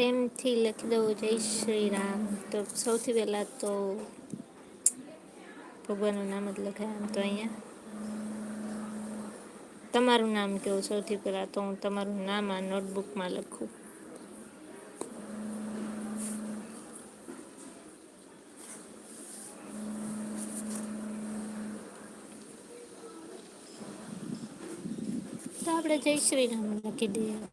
પ્રેમથી લખી દઉં જય શ્રી રામ. તો સૌથી પહેલાં તો ભગવાનનું નામ જ લખાય આમ તો અહીંયા. તમારું નામ કેવું સૌથી પહેલાં તો હું તમારું નામ આ નોટબુકમાં લખું. તો આપણે જય શ્રી રામ લખી દઈએ.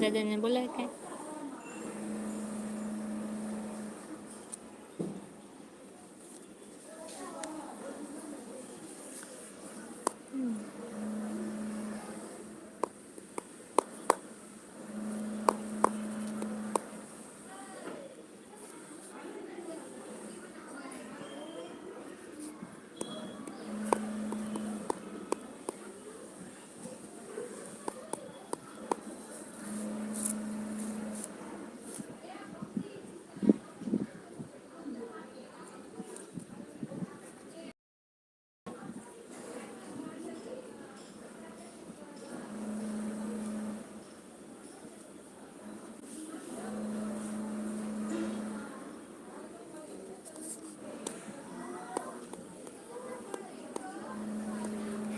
દાદાને બોલાય કે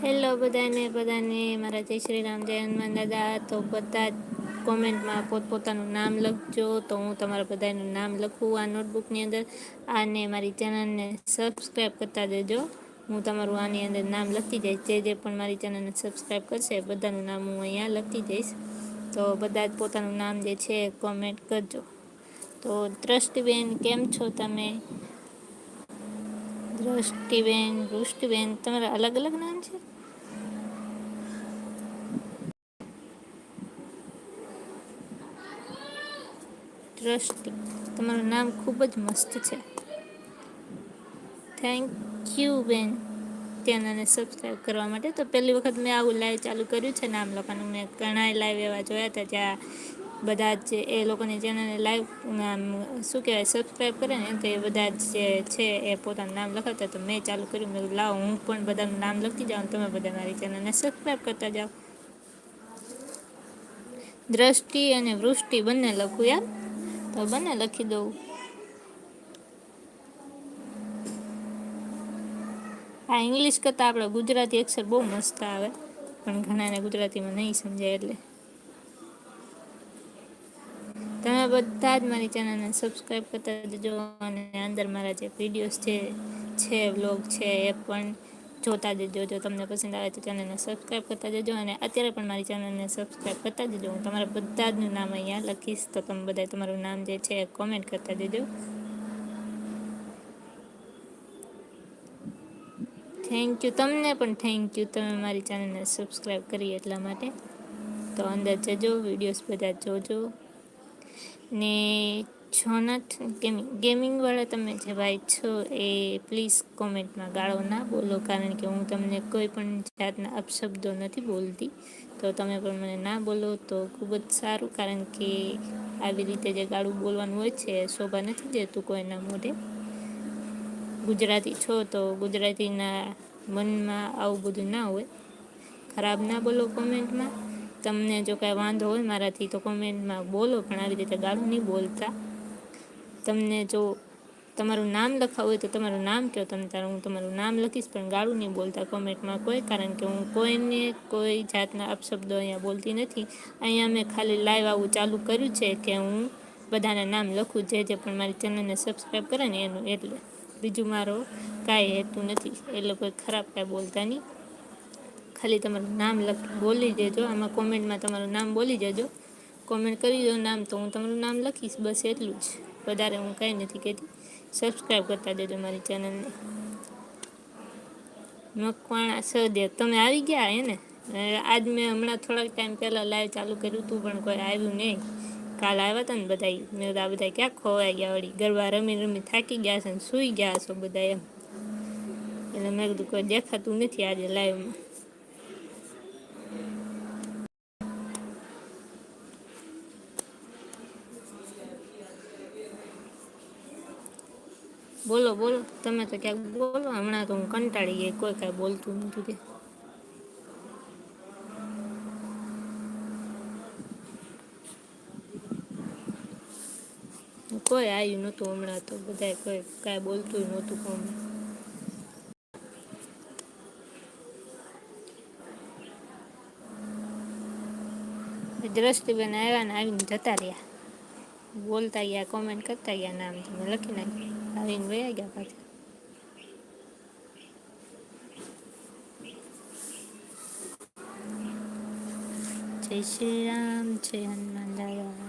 હેલો બધાને બધાને, મારા જય શ્રી રામ, જય હનુમાન દાદા. તો બધા કોમેન્ટમાં પોતપોતાનું નામ લખજો. તો હું તમારા બધાનું નામ લખું આ નોટબુકની અંદર. અને મારી ચેનલને સબસ્ક્રાઈબ કરતા દેજો. હું તમારું આની અંદર નામ લખી જઈશ જે જે પણ મારી ચેનલને સબસ્ક્રાઈબ કરશે બધાનું નામ હું અહીંયા લખી જઈશ તો બધા જ પોતાનું નામ જે છે કોમેન્ટ કરજો. તો દ્રષ્ટિબેન કેમ છો તમે? દ્રષ્ટિબેન વૃષ્ટિબેન તમારા અલગ અલગ નામ છે? દ્રષ્ટિ, તમારું નામ ખૂબ જ મસ્ત છે. થેન્ક યુ બેન. ચેનલને સબસ્ક્રાઈબ કરવા માટે તો પહેલી વખત મેં આવું લાઈવ ચાલુ કર્યું છે નામ લોકોનું મેં ઘણા લાઈવ એવા જોયા હતા જ્યાં બધા જ એ લોકોની ચેનલને લાઈવ શું કહેવાય સબસ્ક્રાઈબ કરે ને, તો એ બધા જ જે છે એ પોતાનું નામ લખાતા તો મેં ચાલુ કર્યું, મેં લાવો, હું પણ બધાનું નામ લખી જાઉં તમે બધા મારી ચેનલને સબસ્ક્રાઈબ કરતા જાઓ. દ્રષ્ટિ અને વૃષ્ટિ બંને લખું યાર તો બંને લખી દઉં. આ ઇંગ્લિશ કરતાં આપણે ગુજરાતી અક્ષર બહુ મસ્ત આવે. પણ ઘણાને ગુજરાતીમાં નહીં સમજાય એટલે. તમે બધા જ મારી ચેનલને સબસ્ક્રાઈબ કરતા જજો અને અંદર મારા જે વિડીયોઝ છે છે વ્લોગ છે, એ પણ જોતા જજો. જો તમને પસંદ આવે તો ચેનલને સબસ્ક્રાઈબ કરતા જજો અને અત્યારે પણ મારી ચેનલને સબસ્ક્રાઈબ કરતા જજો. હું તમારા બધા જનું નામ અહીંયા લખીશ તો તમે બધા તમારું નામ જે છે એ કોમેન્ટ કરતા જજો. થેન્ક યુ તમને પણ થેન્ક યુ તમે મારી ચેનલને સબસ્ક્રાઈબ કરી એટલા માટે. તો અંદર જજો વિડીયોઝ બધા જોજો. ને જોનાથ ગેમિંગ ગેમિંગવાળા તમે જે ભાઈ છો એ પ્લીઝ કોમેન્ટમાં ગાળો ના બોલો, કારણ કે હું તમને કોઈ પણ જાતના અપશબ્દો નથી બોલતી. તો તમે પણ મને ના બોલો તો ખૂબ જ સારું, કારણ કે આવી રીતે જે ગાળું બોલવાનું હોય છે શોભા નથી દેતું કોઈના મોઢે. ગુજરાતી છો તો ગુજરાતીના મનમાં આવું બધું ના હોય. ખરાબ ના બોલો કોમેન્ટમાં તમને જો કાંઈ વાંધો હોય મારાથી તો કોમેન્ટમાં બોલો, પણ આવી રીતે ગાળું નહીં બોલતા. તમને જો તમારું નામ લખાવું હોય તો તમારું નામ કહો, તમે તારું હું તમારું નામ લખીશ, પણ ગાળું નહીં બોલતા કોમેન્ટમાં કોઈ, કારણ કે હું કોઈને કોઈ જાતના અપશબ્દો અહીંયા બોલતી નથી. અહીંયા મેં ખાલી લાઈવ આવું ચાલુ કર્યું છે કે હું બધાના નામ લખું, જે જે પણ મારી ચેનલને સબસ્ક્રાઈબ કરે ને એનું એટલે. બીજું મારો કાંઈ હેતું નથી. એ લોકો ખરાબ કાંઈ બોલતા નહીં. ખાલી તમારું નામ લખ બોલી દેજો. આમાં કોમેન્ટમાં તમારું નામ બોલી જજો કોમેન્ટ કરી દો નામ તો હું તમારું નામ લખીશ. બસ એટલું જ. વધારે હું કાંઈ નથી કહેતી. સબસ્ક્રાઈબ કરતા દેજો મારી ચેનલને મકવાણા સહદેવ તમે આવી ગયા હે આજ મેં હમણાં થોડાક ટાઈમ પહેલાં લાઈવ ચાલુ કર્યું હતું પણ કોઈ આવ્યું નહીં. કાલ આવ્યા હતા ને બધા મેં આ બધા ક્યાં ખોવાઈ ગયા વળી? ગરબા રમી રમી થાકી ગયા છે ને સૂઈ ગયા છો બધા એમ. એટલે મેં કીધું, કોઈ દેખાતું નથી આજે લાઈવમાં બોલો બોલો. તમે તો ક્યાંક બોલો. હમણાં તો હું કંટાળી ગઈ. કોઈ કાંઈ બોલતું નથી કે. કોઈ આવ્યું નહોતું હમણાં તો. બધા કોઈ કાંઈ બોલતું નહોતું હમણાં દ્રષ્ટિબેન આવ્યા ને આવીને જતા રહ્યા. બોલતા ગયા કોમેન્ટ કરતા ગયા નામ તમે લખી નાખ્યું. આવીને વયા ગયા પાછા જય શ્રી રામ જય હનુમાન દાદા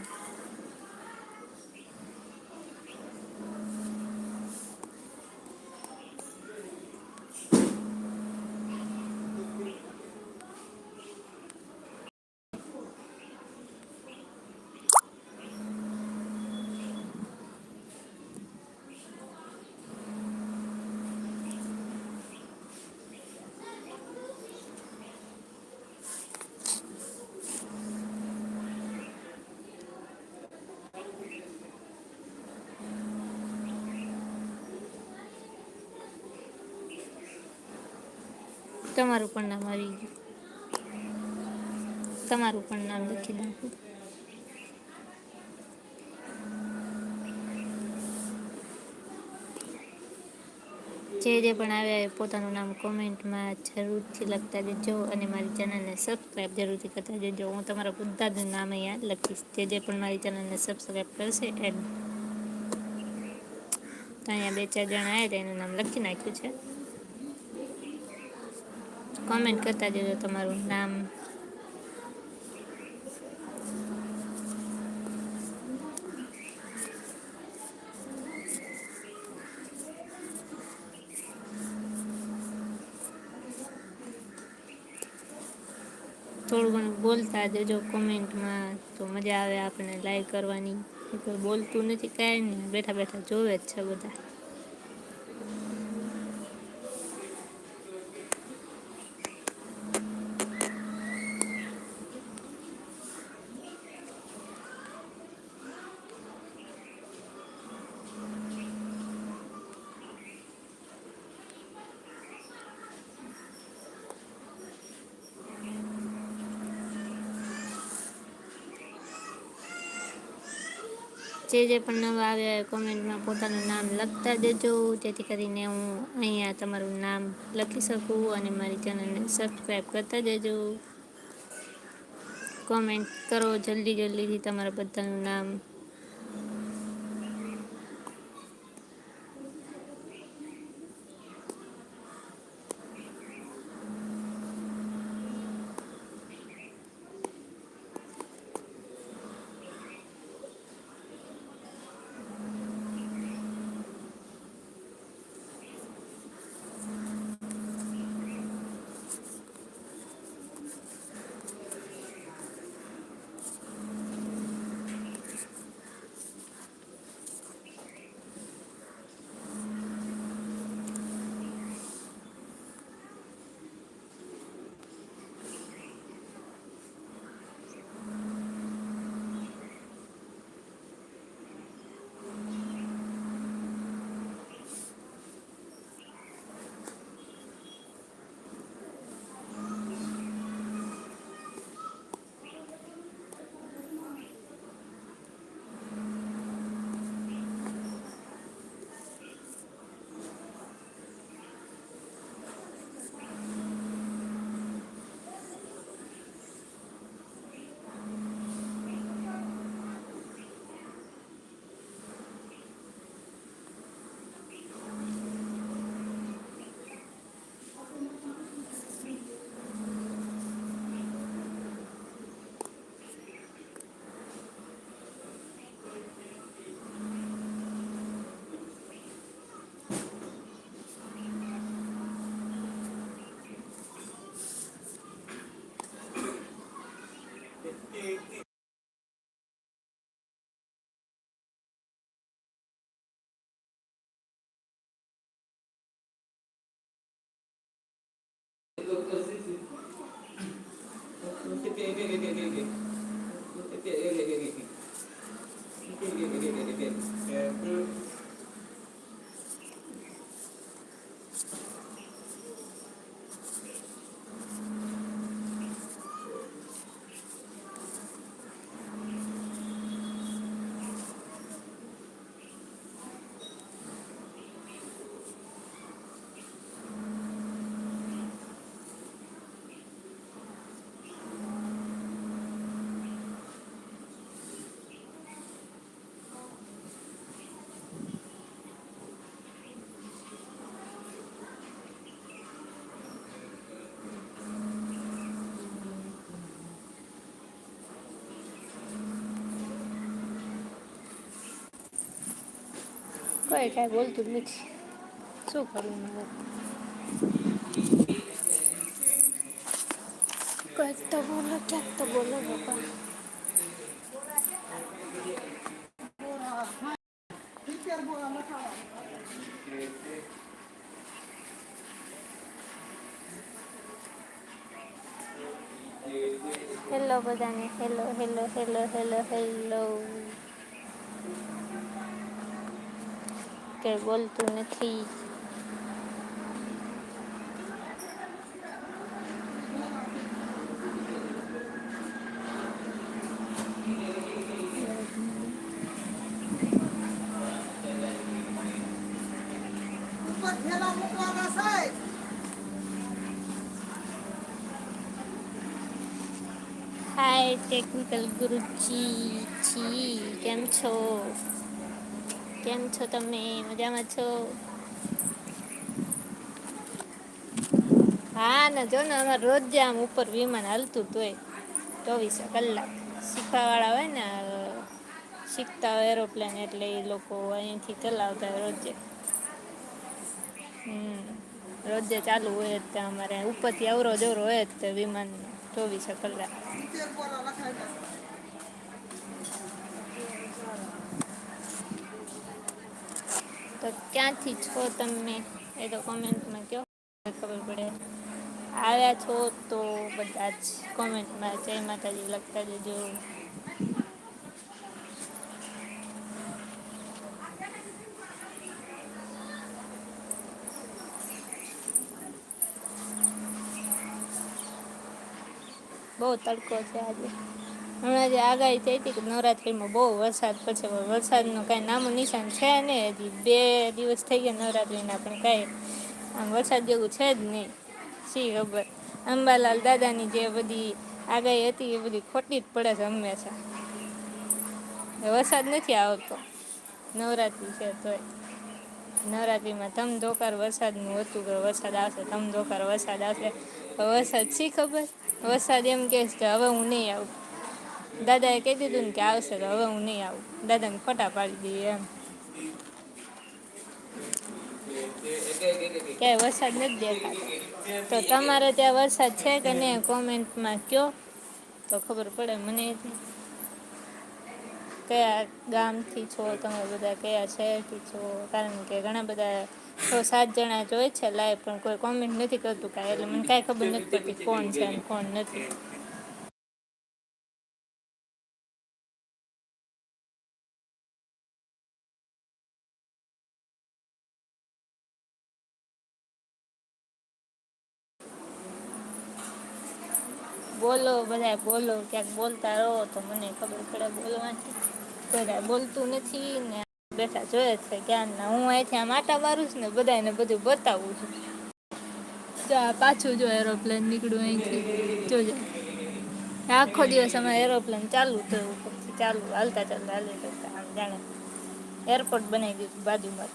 તમારું પણ નામ આવી ગયું. તમારું પણ નામ લખી નાખું. જે જે પણ આવ્યા એ પોતાનું નામ કોમેન્ટમાં જરૂરથી લખતા જજો અને મારી ચેનલને સબસ્ક્રાઈબ જરૂરથી કરતા જજો હું તમારા બધા જ નામ અહીંયા લખીશ. જે જે પણ મારી ચેનલને સબસ્ક્રાઈબ કરશે તો અહીંયા બે ચાર જણા આવ્યા એનું નામ લખી નાખ્યું છે. કોમેન્ટ કરતા જજો તમારું નામ થોડું ઘણું બોલતા જજો કોમેન્ટમાં, તો મજા આવે આપણને લાઈક કરવાની. કોઈ બોલતું નથી કાંઈ નહીં, બેઠા બેઠા જોવે જ છે બધા. જે જે પણ નવા આવ્યા કોમેન્ટમાં પોતાનું નામ લખતા જજો. જેથી કરીને હું અહીંયા તમારું નામ લખી શકું અને મારી ચેનલને સબસ્ક્રાઈબ કરતા જજો. કોમેન્ટ કરો જલ્દી જલ્દીથી તમારા બધાનું નામ કોઈ કાંઈ બોલતું જ નથી શું કરવું મારે કંઈક તો બોલો ક્યાંક તો બોલો બાપા હેલો બધાને hello hello hello hello hello કે બોલતું નથી ઉપર થેલા મૂકવાના સાહેબ હાય ટેકનિકલ ગુરુજી જી કેમ છો કેમ છો તમે? મજામાં છો? હા, ને જો ને અમારે રોજ આમ ઉપર વિમાન હાલતું તોય ચોવીસે કલાક. શીખવાવાળા હોય ને, શીખતા હોય એરોપ્લેન એટલે એ લોકો અહીંથી ચલાવતા હોય રોજે. હમ, રોજે ચાલુ હોય જ અમારે. ઉપરથી અવરો જવરો હોય જ તે વિમાન ચોવીસે કલાક. તો ક્યાંથી છો તમે એ તો કોમેન્ટમાં કહો ખબર પડે આવ્યા છો તો બધા જ કોમેન્ટમાં જય માતાજી લખતા જજો બહુ તડકો છે આજે હમણાં જે આગાહી થઈ હતી કે નવરાત્રિમાં બહુ વરસાદ પડશે, પણ વરસાદનું કાંઈ નામું નિશાન છે નહીં હજી બે દિવસ થઈ ગયા નવરાત્રિના, પણ કાંઈ આમ વરસાદ જેવું છે જ નહીં, શી ખબર. અંબાલાલ દાદાની જે બધી આગાહી હતી એ બધી ખોટી જ પડે છે હંમેશા. વરસાદ નથી આવતો, નવરાત્રિ છે તોય. નવરાત્રિમાં ધમધોકાર વરસાદનું હતું કે વરસાદ આવશે, ધમધોકાર વરસાદ આવશે. વરસાદ શી ખબર? વરસાદ એમ કહે છે કે હવે હું નહીં આવું. દાદાએ કહી દીધું ને કે આવશે તો હવે હું નહીં આવું. દાદાને ફોટા પાડી દઈએ એમ. ક્યાંય વરસાદ નથી દેખાતો. તો તમારે ત્યાં વરસાદ છે કે નહીં કોમેન્ટમાં કયો? તો ખબર પડે મને કયા ગામથી છો? તમે બધા કયા શહેરથી છો? કારણ કે ઘણા બધા છ સાત જણા જોઈ છે લાઈવ પણ કોઈ કોમેન્ટ નથી કરતું કાંઈ. એટલે મને કાંઈ ખબર નથી પડતી કોણ છે અને કોણ નથી. બોલો બધા બોલો, ક્યાંક બોલતા રહો તો મને ખબર પડે બોલવાની બધા બોલતું નથી ને બેઠા જોયે છે ક્યારના હું અહીંથી આમ આટા મારું છું ને બધાને બધું બતાવું છું. પાછું જો એરોપ્લેન નીકળ્યું અહીંથી જોજો આખો દિવસ અમારે એરોપ્લેન ચાલુ થયું, ઉપરથી ચાલુ, હાલતા ચાલતા, હાલતા આમ જાણે. એરપોર્ટ બનાવી દીધું બાજુમાં.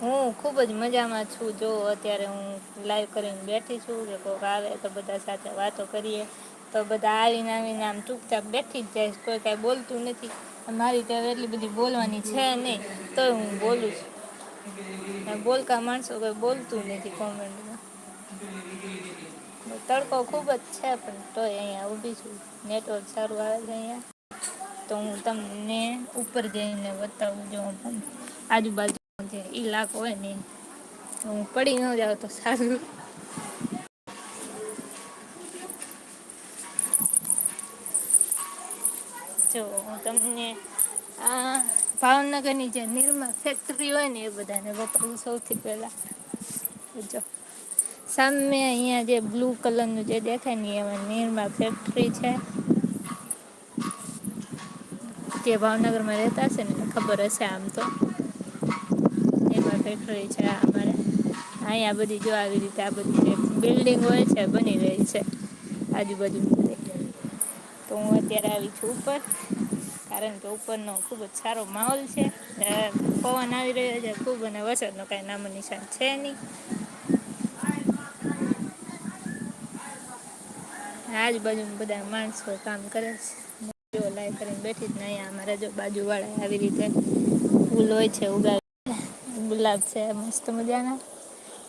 હું ખૂબ જ મજામાં છું. જો અત્યારે હું લાઈવ કરીને બેઠી છું કે કોઈક આવે તો બધા સાથે વાતો કરીએ. તો બધા આવીને આવીને આમ ચૂપચાપ બેઠી જ જાય કોઈ કાંઈ બોલતું નથી. મારી ત્યાં એટલી બધી બોલવાની છે નહીં તો હું બોલું છું. બોલકા માણસો કોઈ બોલતું નથી કોમેન્ટમાં તડકો ખૂબ જ છે પણ તોય અહીંયા ઊભી છું. નેટવર્ક સારું આવે છે અહીંયા. તો હું તમને ઉપર જઈને બતાવું જો આજુબાજુ જે ઈલાકો હોય ને હું પડી ન જાઉં તો સારું. જો, હું તમને આ ભાવનગરની જે નિર્મા ફેક્ટરી હોય ને એ બધાને બતાવું સૌથી પહેલાં. જો, સામે અહીંયા જે બ્લુ કલરનું જે દેખાય ને એમાં નિર્મા ફેક્ટરી છે. જે ભાવનગરમાં રહેતા હશે ને ખબર હશે આમ તો. ફેક્ટરી છે અમારે. અહીંયા બધી જો આવી રીતે આ બધી બિલ્ડિંગ હોય છે, બની રહી છે, આજુબાજુ. તો હું અત્યારે આવી છું ઉપર, કારણ કે ઉપરનો ખૂબ જ સારો માહોલ છે. પવન આવી રહ્યો છે ખૂબ અને વરસાદનો કાંઈ નામો નિશાન છે નહીં. આજુબાજુ બધા માણસો કામ કરે છે. જો લાઈટ કરીને બેઠી જ ને અહીંયા અમારે જો બાજુવાળા આવી રીતે ફૂલ હોય છે ઉગાવી ગુલાબ છે, મસ્ત મજાના.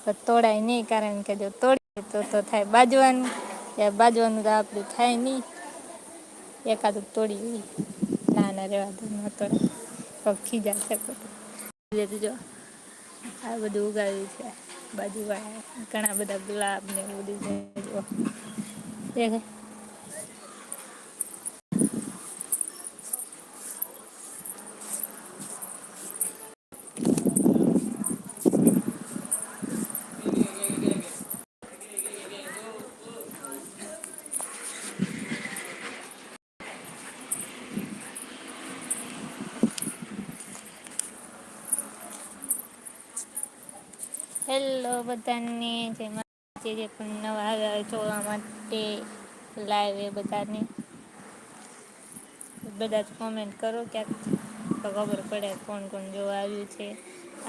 તો તોડાય નહીં, કારણ કે જો તોડીએ તો તો થાય બાજવાનું. કે બાજવાનું તો આપણું થાય નહીં. એકાદું તોડી ના ના રહેવા દો, ન તોડાય તો ખીજા છે જો, આ બધું ઉગાવ્યું છે. બાજુ ઘણા બધા ગુલાબ ને એવું બધું જો. દેખાય હેલો બધાને જેમાં જે જે પણ નવા આવ્યા જોવા માટે લાઈવ એ બધાને. બધા જ કોમેન્ટ કરો ક્યાંક તો ખબર પડે કોણ કોણ જોવા આવ્યું છે.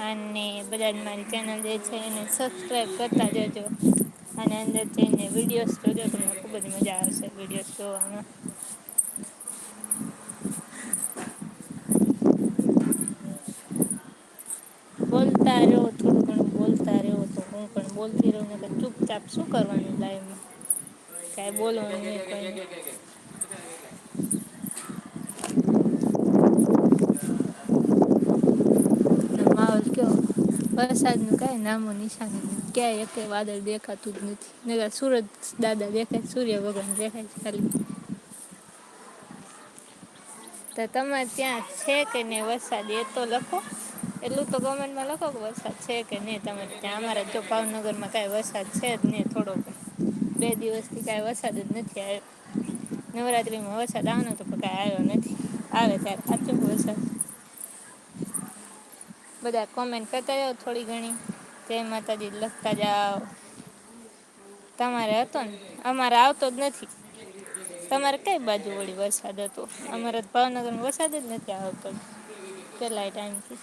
અને બધા જ મારી ચેનલ જે છે એને સબસ્ક્રાઈબ કરતા જજો. અને અંદર જઈને વિડીયોઝ જોજો, તમને ખૂબ જ મજા આવશે વિડીયોઝ જોવામાં. બોલતા રહો થોડું ઘણું બોલતા રહો તો હું પણ બોલતી રહું ને ચૂપચાપ શું કરવાનું લાઈવમાં કાંઈ બોલવાનું નહીં, કોઈ માહોલ કયો વરસાદનું કાંઈ નામો નિશાન જ નથી ક્યાંય એકે વાદળ દેખાતું જ નથી. નકર સુરત દાદા દેખાય, સૂર્ય ભગવાન દેખાય છે ખાલી. તો તમારે ત્યાં છે કે નહીં વરસાદ? એ તો લખો. એટલું તો કોમેન્ટમાં લખો કે વરસાદ છે કે નહીં? તમે ત્યાં અમારા જો ભાવનગરમાં કાંઈ વરસાદ છે જ નહીં, થોડો બે દિવસથી કાંઈ વરસાદ જ નથી આવ્યો. નવરાત્રિમાં વરસાદ આવવાનો તો કાંઈ આવ્યો નથી. આવે ત્યારે સાચો વરસાદ. બધા કોમેન્ટ કરતા જાઓ થોડી ઘણી. જય માતાજી, લખતા જાઓ. તમારે હતો ને? અમારે આવતો જ નથી. તમારે કઈ બાજુ વળી વરસાદ હતો? અમારે ભાવનગરમાં વરસાદ જ નથી આવતો. કેટલાય ટાઈમથી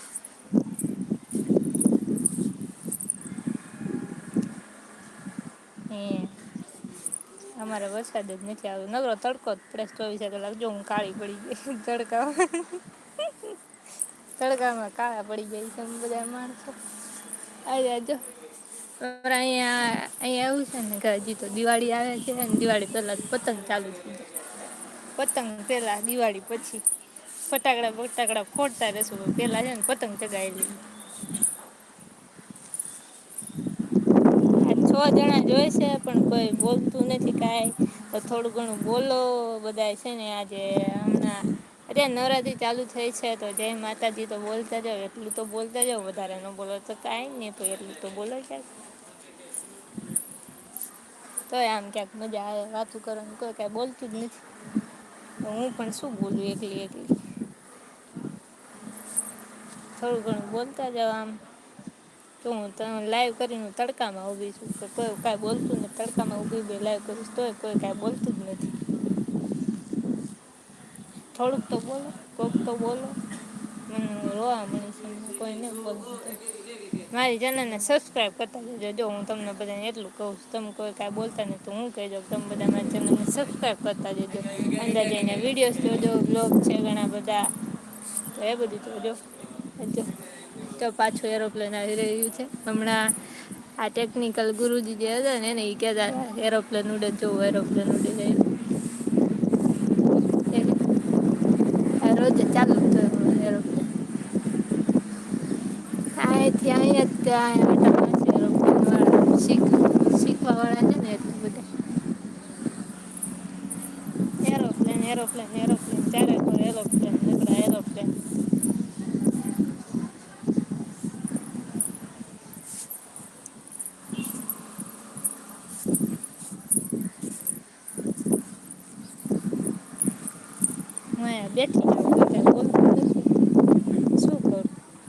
હે અમારે વરસાદ જ નથી આવ્યો નગરો તડકો જ પડે ચોવીસે કલાક. જો હું કાળી પડી ગઈ તડકા તડકામાં. કાળા પડી જાય છે બધા માણસો. આવ્યા જો અહીંયા અહીંયા એવું છે ને કે હજી તો દિવાળી આવે છે અને દિવાળી પહેલાં પતંગ ચાલુ થઈ જાય પતંગ પહેલાં, દિવાળી પછી ફટાકડા ફટાકડા ફોડતા રહેશું. પહેલાં છે ને પતંગ ચગાવી લઈએ આ છ જણા જોઈ છે, પણ કોઈ બોલતું નથી કાંઈ. તો થોડું ઘણું બોલો બધા છે ને આજે હમણાં અત્યારે નવરાત્રી ચાલુ થઈ છે, તો જય માતાજી તો બોલતા જાઓ, એટલું તો બોલતા જાઓ, વધારે ન બોલો તો કાંઈ નહીં, તો એટલું તો બોલો ક્યાંક. તોય આમ ક્યાંક મજા આવે, વાતું કરવાનું કોઈ કાંઈ બોલતું જ નથી. તો હું પણ શું બોલું એકલી એકલી? થોડું ઘણું બોલતા જાઓ આમ. તો હું લાઈવ કરીને તડકામાં ઊભી છું. તો કોઈ કાંઈ બોલતું નથી. તડકામાં ઊભી ઊભી લાઈવ કરીશ, તોય કોઈ કાંઈ બોલતું જ નથી. થોડુંક તો બોલો, કોક તો બોલો. મને રોવા મળી છે કોઈ નહીં બોલતું. મારી ચેનલને સબસ્ક્રાઈબ કરતા જજો. જો હું તમને બધાને એટલું કહું છું, તમે કોઈ કાંઈ બોલતા નહીં તો હું કહેજો દઉં તમે બધા મારી ચેનલને સબસ્ક્રાઈબ કરતા જજો. અંદર જઈને વિડીયોઝ જોજો બ્લોગ છે, ઘણા બધા. તો એ બધું જોજો. જો તો પાછું એરોપ્લેન આવી રહ્યું છે. હમણાં આ ટેકનિકલ ગુરુજી જે હતા ને એને એ કહેતા હતા એરોપ્લેન ઉડે જોવું એરોપ્લેન ઉડી જાય રોજ ચાલુ જ એરોપ્લેન અહીંથી અહીંયા ત્યાં આટામાં છે એરોપ્લેન વાળા છે ને એટલે બધા. એરોપ્લેન એરોપ્લેન એરોપ્લેન ચારે કોઈ એરોપ્લેન નીકળ્યા એરોપ્લેન હું અહીંયા બેઠી જાઉં કોઈ કાંઈ બોલતું નથી શું કરું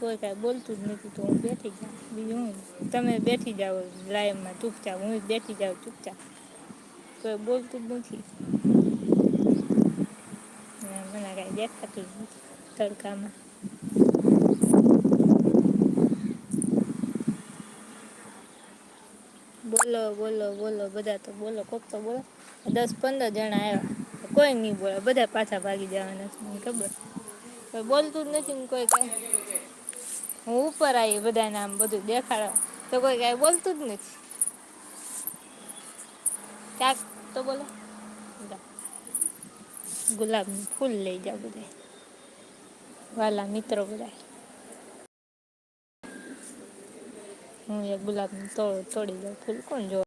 કોઈ કાંઈ બોલતું જ નથી, તો હું બેઠી જાઉં. બીજું હું? તમે બેઠી જાઓ લાઈવમાં ચૂપચાપ, હું બેઠી જાઉં ચૂપચાપ. કોઈ બોલતું જ નથી. મને કાંઈ દેખાતું જ નથી તડકામાં. બોલો બોલો બોલો, બધા તો બોલો, કોક તો બોલો. દસ પંદર જણા આવ્યા. કોઈ નહીં બોલે, બધા પાછા ભાગી જવાના છે, મને ખબર. કોઈ બોલતું જ નથી કોઈ કાંઈ. હું ઉપર આવી બધાને આમ બધું દેખાડવા. તો કોઈ કાંઈ બોલતું જ નથી. ક્યાંક તો બોલો. ગુલાબ ગુલાબનું ફૂલ લઈ જાઓ બધા વાલા મિત્રો બધા હું એ ગુલાબનું તોડ તોડી દઉં ફૂલ કોણ જો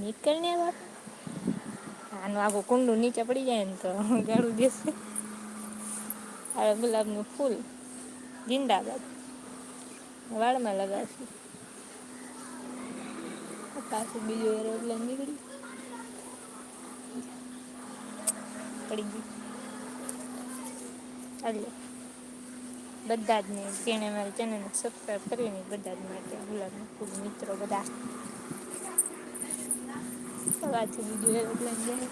નીકળને વાત આનું આખું કુંડું નીચે પડી જાય ને તો ગાળું દેશે. હવે ગુલાબનું ફૂલ જિંદાબાદ વાળમાં લગાવશું. પાછું બીજું એરોપ્લેન નીકળી. પડી ગઈ હાલો. બધા જ ને જેણે મારી ચેનલને સબસ્ક્રાઈબ કરી ને બધા જ માટે ગુલાબનું ફૂલ મિત્રો બધા. પાછું બીજું એરોપ્લેન જાય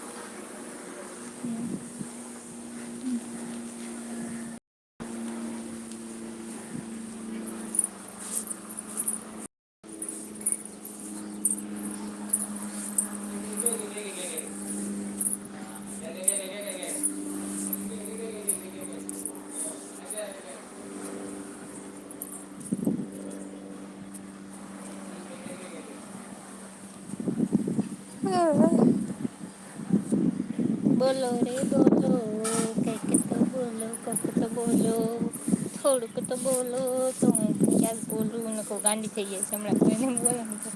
બોલો રે બોલો કંઈક તો બોલો કંઈક તો બોલો થોડુંક તો બોલો, તો હું ક્યાંક બોલું ને કહું ગાંડી થઈ જાય છે, હમણાં કોઈને ને તો.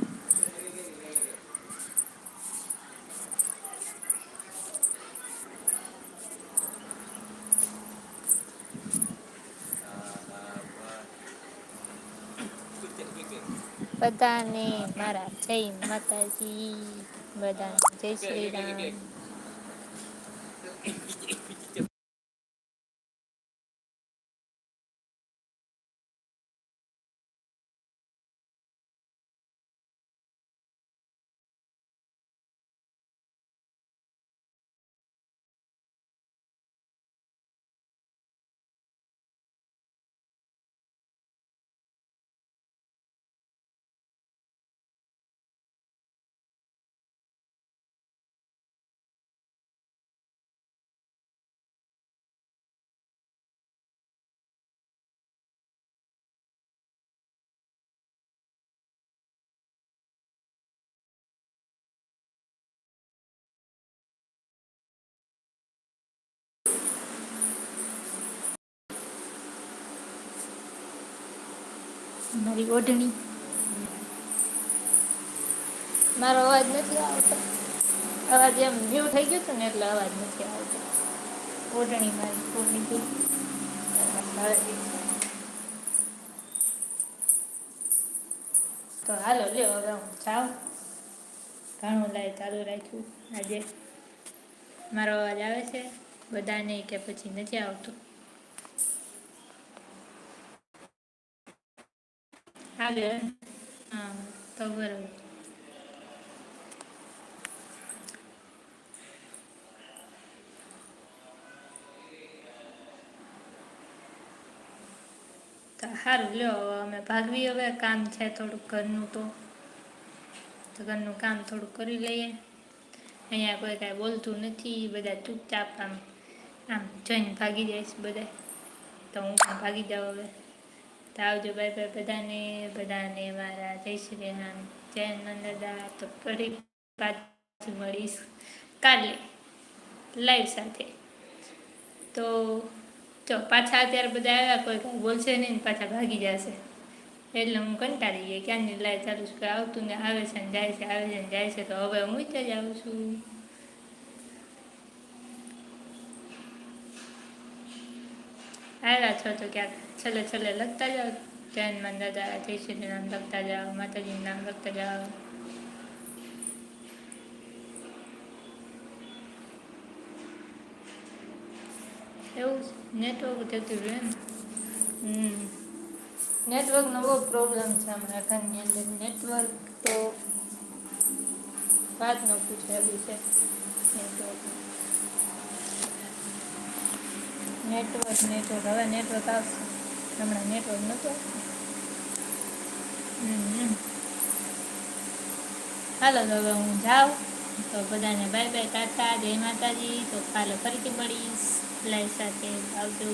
બધાને મારા જય માતાજી, બધાને જય શ્રી રામ. મારી ઓઢણી. મારો અવાજ નથી આવતો. અવાજ એમ વ્યૂ થઈ ગયું છે ને એટલે અવાજ નથી આવતો. ઓઢણી મારી ઓઢણી ગઈ તો હાલો લ્યો, હવે હું જાઉં. ઘણું લાય, ચાલુ રાખ્યું. આજે મારો અવાજ આવે છે. બધાને કે પછી નથી આવતો. આવે હા, તો બરાબર. તો સારું લ્યો, હવે અમે ભાગવી હવે. કામ છે થોડુંક ઘરનું તો. તો ઘરનું કામ થોડુંક કરી લઈએ. અહીંયા કોઈ કાંઈ બોલતું નથી, બધા ચૂપચાપ આમ આમ જોઈને ભાગી જાય બધા. તો હું પણ ભાગી જાઉં હવે. તો આવજો, બાય બાય બધાને બધાને મારા, જય શ્રી રામ, જય નંદદા તો ફરી પાછું મળીશ કાલે લાઈવ સાથે. તો જો, પાછા અત્યારે બધા આવ્યા, કોઈ કાંઈ બોલશે નહીં ને પાછા ભાગી જશે. એટલે હું કંટાળી ગઈ ક્યાંની લાઈવ ચાલુ છું કે આવતું ને આવે છે ને જાય છે, આવે છે ને જાય છે, તો હવે હું જ આવું છું. આવ્યા છો તો ક્યાંક છેલ્લે છેલ્લે લખતા જાઓ. જય હનુમાન દાદા જય શ્રી નામ લખતા જાઓ માતાજીનું નામ લખતા જાઓ. એવું નેટવર્ક જતું રહે ને નેટવર્કનો બહુ પ્રોબ્લેમ છે અમારા ઘરની અંદર. નેટવર્ક તો વાત ન પૂછે છે. Network network network. હવે નેટવર્ક આવશે. હમણાં નેટવર્ક નહોતું હાલો, તો હવે હું જાઉં. તો બધાને બાય બાય ટાટા, જય માતાજી. તો કાલે ફરીથી મળીશ. લાઈવ સાથે આવજો.